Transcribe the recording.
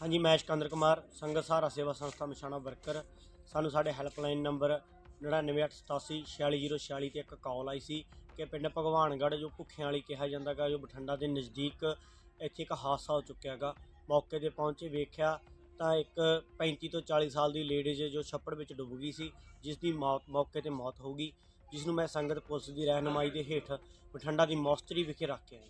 ਹਾਂਜੀ, ਮੈਂ ਸਿਕੰਦਰ ਕੁਮਾਰ, ਸੰਗਤ ਸਹਾਰਾ ਸੇਵਾ ਸੰਸਥਾ ਮਸ਼ਾਣਾ ਵਰਕਰ। ਸਾਨੂੰ ਸਾਡੇ ਹੈਲਪਲਾਈਨ ਨੰਬਰ 9988466046 ਤੇ ਇੱਕ ਕਾਲ ਆਈ ਸੀ ਕਿ ਪਿੰਡ ਭਗਵਾਨਗੜ੍ਹ, ਜੋ ਭੁੱਖਿਆਂ ਵਾਲੀ ਕਿਹਾ ਜਾਂਦਾਗਾ ਜੋ ਬਠਿੰਡਾ ਦੇ ਨਜ਼ਦੀਕ ਇੱਥੇ ਇੱਕ ਹਾਦਸਾ ਹੋ ਚੁੱਕਿਆਗਾ ਮੌਕੇ ਤੇ ਪਹੁੰਚੇ ਵੇਖਿਆ ਤਾਂ ਇੱਕ 35 ਤੋਂ 40 ਸਾਲ ਦੀ ਲੇਡੀਜ਼ ਜੋ ਛੱਪੜ ਵਿੱਚ ਡੁੱਬ ਗਈ ਸੀ, ਜਿਸ ਦੀ ਮੌਤ ਮੌਕੇ ਤੇ ਮੌਤ ਹੋ ਗਈ, ਜਿਸ ਨੂੰ ਮੈਂ ਸੰਗਤ ਪੁਲਿਸ ਦੀ ਰਹਿਨਮਾਈ ਦੇ ਹੇਠ ਬਠਿੰਡਾ ਦੀ ਮੌਸਟਰੀ ਵਿਖੇ ਰੱਖ ਕੇ ਆਇਆ।